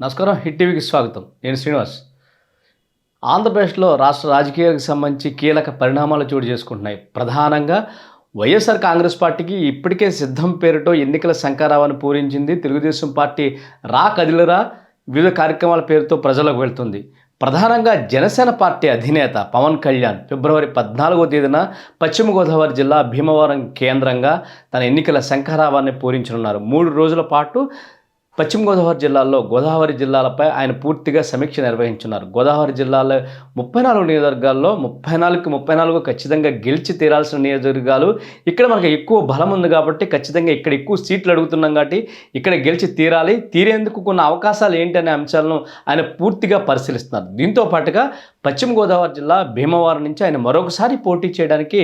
నమస్కారం హిట్ టీవీకి స్వాగతం. నేను శ్రీనివాస్. ఆంధ్రప్రదేశ్లో రాష్ట్ర రాజకీయాలకు సంబంధించి కీలక పరిణామాలు చోటు చేసుకుంటున్నాయి. ప్రధానంగా వైఎస్ఆర్ కాంగ్రెస్ పార్టీకి ఇప్పటికే సిద్ధం పేరుతో ఎన్నికల శంకారావాన్ని పూరించింది తెలుగుదేశం పార్టీ రా కదిలరా వివిధ కార్యక్రమాల పేరుతో ప్రజలకు వెళ్తుంది. ప్రధానంగా జనసేన పార్టీ అధినేత పవన్ కళ్యాణ్ ఫిబ్రవరి పద్నాలుగో తేదీన పశ్చిమ గోదావరి జిల్లా భీమవరం కేంద్రంగా తన ఎన్నికల శంఖారావాన్ని పూరించనున్నారు. మూడు రోజుల పాటు పశ్చిమ గోదావరి జిల్లాలో గోదావరి జిల్లాలపై ఆయన పూర్తిగా సమీక్ష నిర్వహించున్నారు. గోదావరి జిల్లాలో ముప్పై నాలుగు నియోజకవర్గాల్లో ముప్పై నాలుగుకి ముప్పై నాలుగు ఖచ్చితంగా గెలిచి తీరాల్సిన నియోజకవర్గాలు ఇక్కడ మనకు ఎక్కువ బలం ఉంది కాబట్టి ఖచ్చితంగా ఇక్కడ ఎక్కువ సీట్లు అడుగుతున్నాం కాబట్టి ఇక్కడ గెలిచి తీరాలి. తీరేందుకు కొన్ని అవకాశాలు ఏంటి అనే అంశాలను ఆయన పూర్తిగా పరిశీలిస్తున్నారు. దీంతో పాటుగా పశ్చిమ గోదావరి జిల్లా భీమవరం నుంచి ఆయన మరొకసారి పోటీ చేయడానికి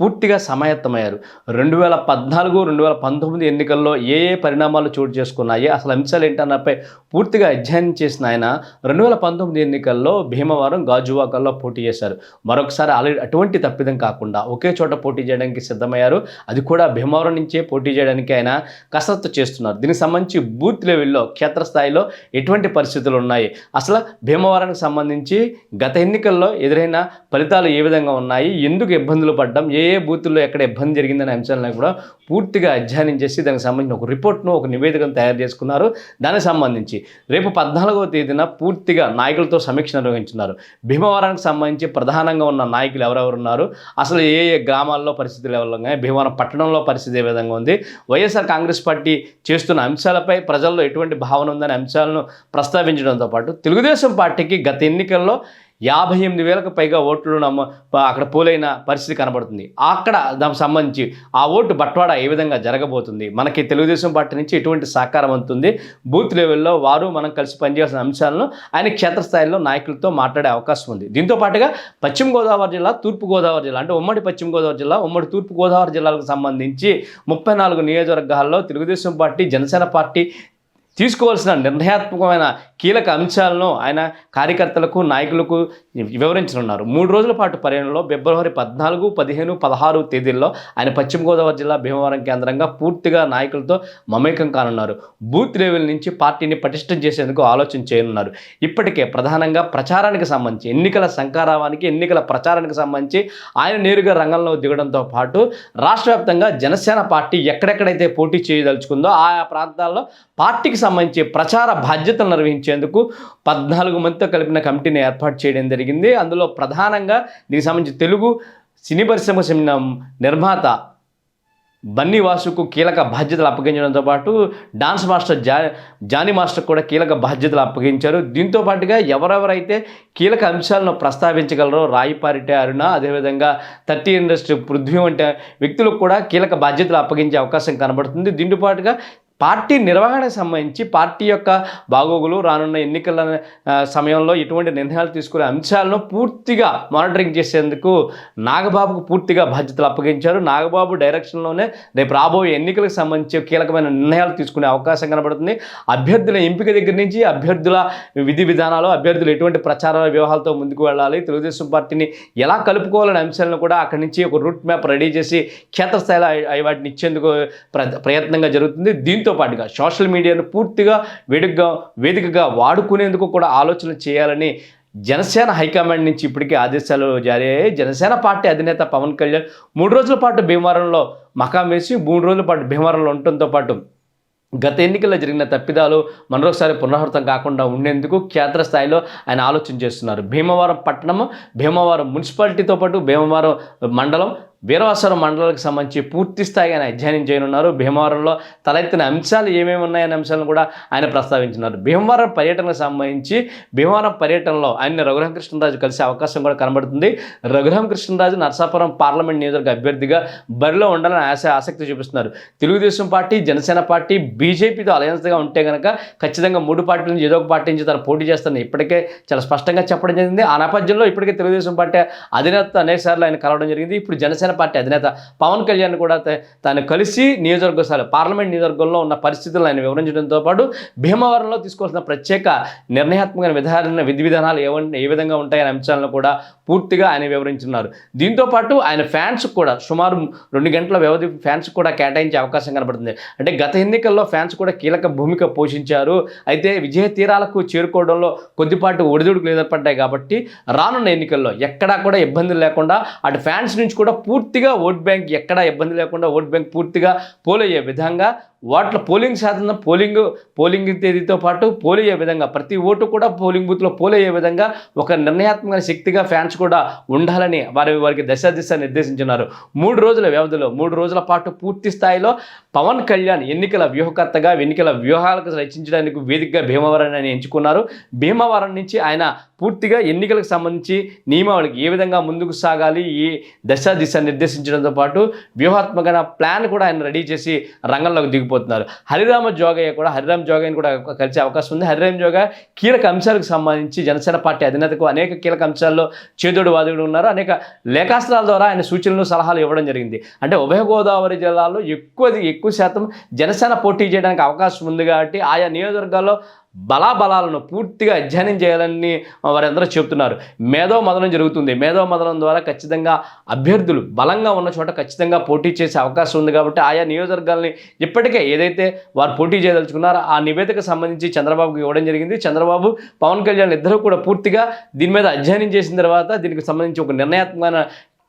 పూర్తిగా సమాయత్తమయ్యారు. రెండు వేల పద్నాలుగు రెండు వేల పంతొమ్మిది ఎన్నికల్లో ఏ ఏ పరిణామాలు చోటు చేసుకున్నాయి అసలు అంశాలు ఏంటన్నపై పూర్తిగా అధ్యయనం చేసిన ఆయన రెండు వేల పంతొమ్మిది ఎన్నికల్లో భీమవరం గాజువాకల్లో పోటీ చేశారు. మరొకసారి ఆల్రెడీ అటువంటి తప్పిదం కాకుండా ఒకే చోట పోటీ చేయడానికి సిద్ధమయ్యారు. అది కూడా భీమవరం నుంచే పోటీ చేయడానికి ఆయన కసరత్తు చేస్తున్నారు. దీనికి సంబంధించి బూత్ లెవెల్లో క్షేత్రస్థాయిలో ఎటువంటి పరిస్థితులు ఉన్నాయి? అసలు భీమవరానికి సంబంధించి గత ఎన్నికల్లో ఎదురైన ఫలితాలు ఏ విధంగా ఉన్నాయి? ఎందుకు ఇబ్బందులు పడ్డం? ఏ ఏ బూతుల్లో ఎక్కడ ఇబ్బంది జరిగిందనే అంశాలను కూడా పూర్తిగా అధ్యయనం చేసి దానికి సంబంధించిన ఒక రిపోర్ట్ను ఒక నివేదికను తయారు చేసుకున్నారు. దానికి సంబంధించి రేపు పద్నాలుగవ తేదీన పూర్తిగా నాయకులతో సమీక్ష నిర్వహించున్నారు. భీమవరానికి సంబంధించి ప్రధానంగా ఉన్న నాయకులు ఎవరెవరు ఉన్నారు అసలు ఏ ఏ గ్రామాల్లో పరిస్థితులు ఎవరు ఉన్నాయి? భీమవరం పట్టణంలో పరిస్థితి ఏ విధంగా ఉంది? వైఎస్ఆర్ కాంగ్రెస్ పార్టీ చేస్తున్న అంశాలపై ప్రజల్లో ఎటువంటి భావన ఉందనే అంశాలను ప్రస్తావించడంతో పాటు తెలుగుదేశం పార్టీకి గత ఎన్నికల్లో యాభై ఎనిమిది వేలకు పైగా ఓట్లు నమ్మ అక్కడ పోలైన పరిస్థితి కనబడుతుంది. అక్కడ దానికి సంబంధించి ఆ ఓటు బట్వాడా ఏ విధంగా జరగబోతుంది? మనకి తెలుగుదేశం పార్టీ నుంచి ఎటువంటి సహకారం అందుతుంది? బూత్ లెవెల్లో వారు మనం కలిసి పనిచేయాల్సిన అంశాలను ఆయన క్షేత్రస్థాయిలో నాయకులతో మాట్లాడే అవకాశం ఉంది. దీంతో పాటుగా పశ్చిమ గోదావరి జిల్లా తూర్పు గోదావరి జిల్లా అంటే ఉమ్మడి పశ్చిమ గోదావరి జిల్లా ఉమ్మడి తూర్పు గోదావరి జిల్లాలకు సంబంధించి ముప్పై నాలుగు నియోజకవర్గాల్లో తెలుగుదేశం పార్టీ జనసేన పార్టీ తీసుకోవాల్సిన నిర్ణయాత్మకమైన కీలక అంశాలను ఆయన కార్యకర్తలకు నాయకులకు వివరించనున్నారు. మూడు రోజుల పాటు పర్యటనలో ఫిబ్రవరి పద్నాలుగు పదిహేను పదహారు తేదీల్లో ఆయన పశ్చిమ గోదావరి జిల్లా భీమవరం కేంద్రంగా పూర్తిగా నాయకులతో మమేకం కానున్నారు. బూత్ లెవెల్ నుంచి పార్టీని పటిష్టం చేసేందుకు ఆలోచన చేయనున్నారు. ఇప్పటికే ప్రధానంగా ప్రచారానికి సంబంధించి ఎన్నికల సంకారావానికి ఎన్నికల ప్రచారానికి సంబంధించి ఆయన నేరుగా రంగంలో దిగడంతో పాటు రాష్ట్ర వ్యాప్తంగా జనసేన పార్టీ ఎక్కడెక్కడైతే పోటీ చేయదలుచుకుందో ఆయా ప్రాంతాల్లో పార్టీకి సంబంధించి ప్రచార బాధ్యతలు నిర్వహించేందుకు పద్నాలుగు మందితో కలిపిన కమిటీని ఏర్పాటు చేయడం జరిగింది. అందులో ప్రధానంగా దీనికి సంబంధించి తెలుగు సినీ పరిశ్రమ చెందిన నిర్మాత బన్నీ వాసుకు కీలక బాధ్యతలు అప్పగించడంతో పాటు డాన్స్ మాస్టర్ జా జానీ మాస్టర్ కూడా కీలక బాధ్యతలు అప్పగించారు. దీంతో పాటుగా ఎవరెవరైతే కీలక అంశాలను ప్రస్తావించగలరో రాయిపారిటే అరుణ అదేవిధంగా థర్టీ ఇండస్ట్రీ పృథ్వీ వంటి వ్యక్తులకు కూడా కీలక బాధ్యతలు అప్పగించే అవకాశం కనబడుతుంది. దీంతో పాటుగా పార్టీ నిర్వహణకు సంబంధించి పార్టీ యొక్క బాగోగులు రానున్న ఎన్నికల సమయంలో ఎటువంటి నిర్ణయాలు తీసుకునే అంశాలను పూర్తిగా మానిటరింగ్ చేసేందుకు నాగబాబుకు పూర్తిగా బాధ్యతలు అప్పగించారు. నాగబాబు డైరెక్షన్లోనే రేపు రాబోయే ఎన్నికలకు సంబంధించి కీలకమైన నిర్ణయాలు తీసుకునే అవకాశం కనబడుతుంది. అభ్యర్థుల ఎంపిక దగ్గర నుంచి అభ్యర్థుల విధి విధానాలు అభ్యర్థులు ఎటువంటి ప్రచార వ్యూహాలతో ముందుకు వెళ్ళాలి తెలుగుదేశం పార్టీని ఎలా కలుపుకోవాలనే అంశాలను కూడా అక్కడి నుంచి ఒక రూట్ మ్యాప్ రెడీ చేసి క్షేత్రస్థాయిలో వాటిని ఇచ్చేందుకు ప్ర ప్రయత్నంగా జరుగుతుంది. దీంతో పాటుగా సోషల్ మీడియాను పూర్తిగా వేడుకగా వేదికగా వాడుకునేందుకు కూడా ఆలోచన చేయాలని జనసేన హైకమాండ్ నుంచి ఇప్పటికే ఆదేశాలు జారీ అయ్యాయి. జనసేన పార్టీ అధినేత పవన్ కళ్యాణ్ మూడు రోజుల పాటు భీమవరంలో మకాం వేసి మూడు రోజుల పాటు భీమవరంలో ఉండటంతో పాటు గత ఎన్నికల్లో జరిగిన తప్పిదాలు మరొకసారి పునరావృతం కాకుండా ఉండేందుకు క్షేత్రస్థాయిలో ఆయన ఆలోచన చేస్తున్నారు. భీమవరం పట్టణం భీమవరం మున్సిపాలిటీతో పాటు భీమవరం మండలం వీరవాసరం మండలాలకు సంబంధించి పూర్తి స్థాయి ఆయన అధ్యయనం చేయనున్నారు. భీమవరంలో తలెత్తిన అంశాలు ఏమేమి ఉన్నాయనే అంశాలను కూడా ఆయన ప్రస్తావించున్నారు భీమవరం పర్యటనకు సంబంధించి భీమవరం పర్యటనలో ఆయన రఘురామకృష్ణరాజు కలిసే అవకాశం కూడా కనబడుతుంది. రఘురామకృష్ణరాజు నర్సాపురం పార్లమెంట్ నియోజకవర్గ అభ్యర్థిగా బరిలో ఉండాలని ఆశ ఆసక్తి చూపిస్తున్నారు. తెలుగుదేశం పార్టీ జనసేన పార్టీ బీజేపీతో అలయన్స్గా ఉంటే కనుక ఖచ్చితంగా మూడు పార్టీల నుంచి ఏదో ఒక పార్టీ నుంచి తను పోటీ చేస్తాను ఇప్పటికే చాలా స్పష్టంగా చెప్పడం జరిగింది. ఆ నేపథ్యంలో ఇప్పటికే తెలుగుదేశం పార్టీ అధినేత అనేక సార్లు ఆయన కలవడం జరిగింది. ఇప్పుడు జనసేన పార్టీ అధినేత పవన్ కళ్యాణ్ కూడా తాను కలిసి నియోజకవర్గాలు పార్లమెంట్ నియోజకవర్గంలో ఉన్న పరిస్థితులను ఆయన వివరించడంతో పాటు భీమవరంలో తీసుకోవాల్సిన ప్రత్యేక నిర్ణయాత్మక విధాన విధి విధానాలు ఏవ- ఏ విధంగా ఉంటాయనే అంశాలను కూడా పూర్తిగా ఆయన వివరించున్నారు. దీంతో పాటు ఆయన ఫ్యాన్స్ కూడా సుమారు రెండు గంటల వ్యవధి ఫ్యాన్స్ కూడా కేటాయించే అవకాశం కనబడుతుంది. అంటే గత ఎన్నికల్లో ఫ్యాన్స్ కూడా కీలక భూమిక పోషించారు. అయితే విజయ తీరాలకు చేరుకోవడంలో కొద్దిపాటి ఒడిదుడుకులు ఎదుర్పడ్డాయి కాబట్టి రానున్న ఎన్నికల్లో ఎక్కడా కూడా ఇబ్బందులు లేకుండా అటు ఫ్యాన్స్ నుంచి కూడా పూర్తిగా ఓట్ బ్యాంక్ ఎక్కడా ఇబ్బంది లేకుండా ఓట్ బ్యాంక్ పూర్తిగా పోలయ్యే విధంగా వాటిలో పోలింగ్ శాతం పోలింగ్ పోలింగ్ తేదీతో పాటు పోలయ్యే విధంగా ప్రతి ఓటు కూడా పోలింగ్ బూత్లో పోలయ్యే విధంగా ఒక నిర్ణయాత్మక శక్తిగా ఫ్యాన్స్ కూడా ఉండాలని వారి వారికి దశ దిశ నిర్దేశించున్నారు మూడు రోజుల వ్యవధిలో మూడు రోజుల పాటు పూర్తి స్థాయిలో పవన్ కళ్యాణ్ ఎన్నికల వ్యూహకర్తగా ఎన్నికల వ్యూహాలకు రచించడానికి వేదికగా భీమవరాన్ని ఎంచుకున్నారు. భీమవరం నుంచి ఆయన పూర్తిగా ఎన్నికలకు సంబంధించి నియమావళికి ఏ విధంగా ముందుకు సాగాలి ఈ దశ దిశ నిర్దేశించడంతో పాటు వ్యూహాత్మకమైన ప్లాన్ కూడా ఆయన రెడీ చేసి రంగంలోకి దిగిపోతున్నారు. హరిరామ జోగయ్య కూడా హరిరామ జోగయ్యని కూడా కలిసే అవకాశం ఉంది. హరిరామ జోగ కీలక అంశాలకు సంబంధించి జనసేన పార్టీ అధినేతకు అనేక కీలక అంశాల్లో చేదోడు వాదుడు ఉన్నారు. అనేక లేఖాస్త్రాల ద్వారా ఆయన సూచనలు సలహాలు ఇవ్వడం జరిగింది. అంటే ఉభయ గోదావరి జిల్లాలో ఎక్కువ ఎక్కువ శాతం జనసేన పోటీ చేయడానికి అవకాశం ఉంది కాబట్టి ఆయా నియోజకవర్గాల్లో బలాబలాలను పూర్తిగా అధ్యయనం చేయాలని వారందరూ చెబుతున్నారు. మేధో మదనం జరుగుతుంది. మేధో మదనం ద్వారా ఖచ్చితంగా అభ్యర్థులు బలంగా ఉన్న చోట ఖచ్చితంగా పోటీ చేసే అవకాశం ఉంది కాబట్టి ఆయా నియోజకవర్గాల్ని ఇప్పటికే ఏదైతే వారు పోటీ చేయదలుచుకున్నారో ఆ నివేదిక సంబంధించి చంద్రబాబుకి ఇవ్వడం జరిగింది. చంద్రబాబు పవన్ కళ్యాణ్ ఇద్దరు కూడా పూర్తిగా దీని మీద అధ్యయనం చేసిన తర్వాత దీనికి సంబంధించి ఒక నిర్ణయాత్మకమైన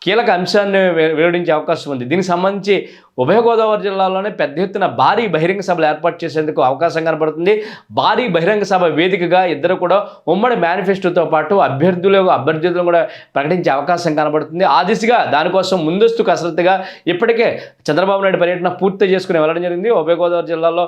కీలక అంశాన్ని వె- వెల్లడించే అవకాశం ఉంది. దీనికి సంబంధించి ఉభయ గోదావరి జిల్లాలోనే పెద్ద ఎత్తున భారీ బహిరంగ సభలు ఏర్పాటు చేసేందుకు అవకాశం కనబడుతుంది. భారీ బహిరంగ సభ వేదికగా ఇద్దరు కూడా ఉమ్మడి మేనిఫెస్టోతో పాటు అభ్యర్థులు అభ్యర్థులను కూడా ప్రకటించే అవకాశం కనబడుతుంది. ఆ దిశగా దానికోసం ముందస్తు కసరత్తుగా ఇప్పటికే చంద్రబాబు నాయుడు పర్యటన పూర్తి చేసుకుని వెళ్ళడం జరిగింది. ఉభయ గోదావరి జిల్లాలో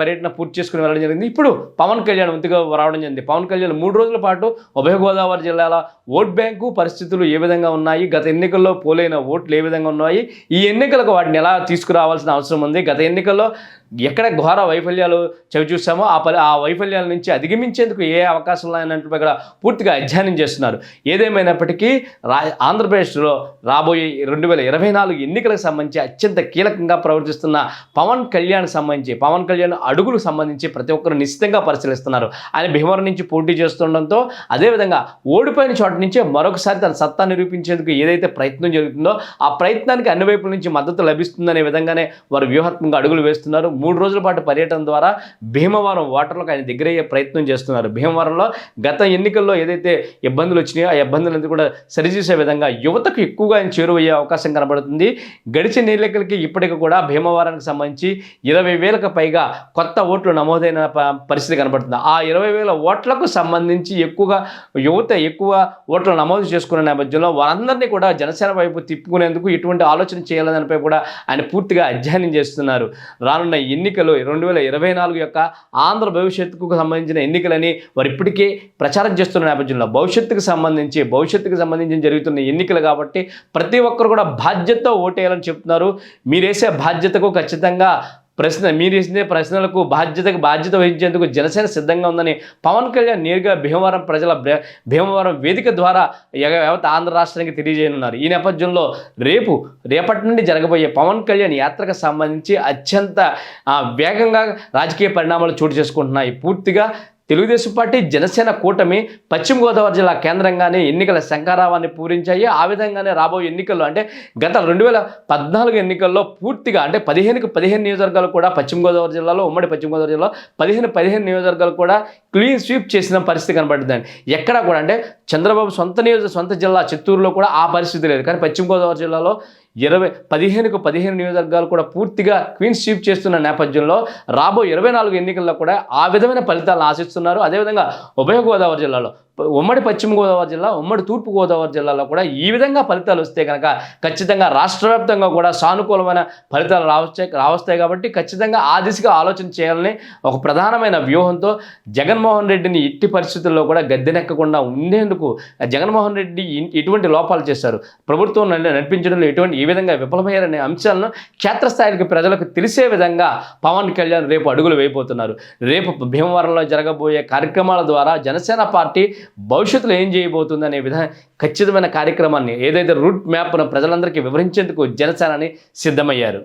పర్యటన పూర్తి చేసుకుని వెళ్ళడం జరిగింది. ఇప్పుడు పవన్ కళ్యాణ్ ముందుగా రావడం జరిగింది. పవన్ కళ్యాణ్ మూడు రోజుల పాటు ఉభయ గోదావరి జిల్లాల ఓట్ బ్యాంకు పరిస్థితులు ఏ విధంగా ఉన్నాయి? గత ఎన్నికల్లో పోలైన ఓట్లు ఏ విధంగా ఉన్నాయి? ఈ ఎన్నికలకు వాటిని ఎలా తీసుకురావాల్సిన అవసరం ఉంది. గత ఎన్నికల్లో ఎక్కడ ఘోర వైఫల్యాలు చవి చూసామో ఆ ప ఆ వైఫల్యాల నుంచి అధిగమించేందుకు ఏ అవకాశం లేనట్టు ఇక్కడ పూర్తిగా అధ్యయనం చేస్తున్నారు. ఏదేమైనప్పటికీ రా ఆంధ్రప్రదేశ్లో రాబోయే రెండు వేల ఇరవై నాలుగు ఎన్నికలకు సంబంధించి అత్యంత కీలకంగా ప్రవర్తిస్తున్న పవన్ కళ్యాణ్ సంబంధించి పవన్ కళ్యాణ్ అడుగులకు సంబంధించి ప్రతి ఒక్కరు నిశ్చితంగా పరిశీలిస్తున్నారు. ఆయన భీమవరం నుంచి పోటీ చేస్తుండడంతో అదేవిధంగా ఓడిపోయిన చోట నుంచే మరొకసారి తన సత్తా నిరూపించేందుకు ఏదైతే ప్రయత్నం జరుగుతుందో ఆ ప్రయత్నానికి అన్ని వైపుల నుంచి మద్దతు లభిస్తుందనే విధంగానే వారు వ్యూహాత్మకంగా అడుగులు వేస్తున్నారు. మూడు రోజుల పాటు పర్యటన ద్వారా భీమవరం ఓటర్లకు ఆయన దగ్గరయ్యే ప్రయత్నం చేస్తున్నారు. భీమవరంలో గత ఎన్నికల్లో ఏదైతే ఇబ్బందులు వచ్చినాయో ఆ ఇబ్బందులన్నీ కూడా సరిచేసే విధంగా యువతకు ఎక్కువగా ఆయన చేరువయ్యే అవకాశం కనబడుతుంది. గడిచిన ఎన్నికలకి ఇప్పటికి కూడా భీమవరానికి సంబంధించి ఇరవై వేలకు పైగా కొత్త ఓట్లు నమోదైన పరిస్థితి కనబడుతుంది. ఆ ఇరవై వేల ఓట్లకు సంబంధించి ఎక్కువగా యువత ఎక్కువ ఓట్లు నమోదు చేసుకున్న నేపథ్యంలో వారందరినీ కూడా జనసేన వైపు తిప్పుకునేందుకు ఇటువంటి ఆలోచన చేయాలనిపై కూడా ఆయన పూర్తిగా అధ్యయనం చేస్తున్నారు. రానున్న ఎన్నికలు రెండు వేల ఇరవై నాలుగు యొక్క ఆంధ్ర భవిష్యత్తుకు సంబంధించిన ఎన్నికలని వారు ఇప్పటికే ప్రచారం చేస్తున్న నేపథ్యంలో భవిష్యత్తుకు సంబంధించి భవిష్యత్తుకు సంబంధించి జరుగుతున్న ఎన్నికలు కాబట్టి ప్రతి ఒక్కరు కూడా బాధ్యతతో ఓటేయాలని చెప్తున్నారు. మీరేసే బాధ్యతకు ఖచ్చితంగా ప్రశ్న మీరేసిందే ప్రశ్నలకు బాధ్యతకు బాధ్యత వహించేందుకు జనసేన సిద్ధంగా ఉందని పవన్ కళ్యాణ్ నేరుగా భీమవరం ప్రజల భీమవరం వేదిక ద్వారా యావత్ ఆంధ్ర రాష్ట్రానికి తెలియజేయనున్నారు. ఈ నేపథ్యంలో రేపు రేపటి నుండి జరగబోయే పవన్ కళ్యాణ్ యాత్రకు సంబంధించి అత్యంత వేగంగా రాజకీయ పరిణామాలు చోటు చేసుకుంటున్నాయి. పూర్తిగా తెలుగుదేశం పార్టీ జనసేన కూటమి పశ్చిమ గోదావరి జిల్లా కేంద్రంగానే ఎన్నికల శంకారావాన్ని పూరించాయి. ఆ విధంగానే రాబోయే ఎన్నికల్లో అంటే గత రెండు వేల పద్నాలుగు ఎన్నికల్లో పూర్తిగా అంటే పదిహేనుకి పదిహేను నియోజకవర్గాలు కూడా పశ్చిమ గోదావరి జిల్లాలో ఉమ్మడి పశ్చిమ గోదావరి జిల్లాలో పదిహేను పదిహేను నియోజకవర్గాలు కూడా క్లీన్ స్వీప్ చేసిన పరిస్థితి కనబడుతుంది ఎక్కడా కూడా అంటే చంద్రబాబు సొంత నియోజక సొంత జిల్లా చిత్తూరులో కూడా ఆ పరిస్థితి లేదు. కానీ పశ్చిమ గోదావరి జిల్లాలో ఇరవై పదిహేనుకు పదిహేను నియోజకవర్గాలు కూడా పూర్తిగా క్వీన్ స్వీప్ చేస్తున్న నేపథ్యంలో రాబో ఇరవై నాలుగు ఎన్నికల్లో కూడా ఆ విధమైన ఫలితాలను ఆశిస్తున్నారు. అదేవిధంగా ఉభయ గోదావరి జిల్లాలో ఉమ్మడి పశ్చిమ గోదావరి జిల్లా ఉమ్మడి తూర్పు గోదావరి జిల్లాలో కూడా ఈ విధంగా ఫలితాలు వస్తే కనుక ఖచ్చితంగా రాష్ట్ర వ్యాప్తంగా కూడా సానుకూలమైన ఫలితాలు రావస్తాయి రావస్తాయి కాబట్టి ఖచ్చితంగా ఆ దిశగా ఆలోచన చేయాలని ఒక ప్రధానమైన వ్యూహంతో జగన్మోహన్ రెడ్డిని ఎట్టి పరిస్థితుల్లో కూడా గద్దెనెక్కకుండా ఉండేందుకు జగన్మోహన్ రెడ్డి ఎటువంటి లోపాలు చేశారు. ప్రభుత్వం నడిపించడంలో ఎటువంటి ఏ విధంగా విఫలమయ్యారనే అంశాలను క్షేత్రస్థాయికి ప్రజలకు తెలిసే విధంగా పవన్ కళ్యాణ్ రేపు అడుగులు వేయబోతున్నారు. రేపు భీమవరంలో జరగబోయే కార్యక్రమాల ద్వారా జనసేన పార్టీ భవిష్యత్తులో ఏం చేయబోతుంది అనే విధ ఖచ్చితమైన కార్యక్రమాన్ని ఏదైతే రూట్ మ్యాప్ను ప్రజలందరికీ వివరించేందుకు జనసేనని సిద్ధమయ్యారు.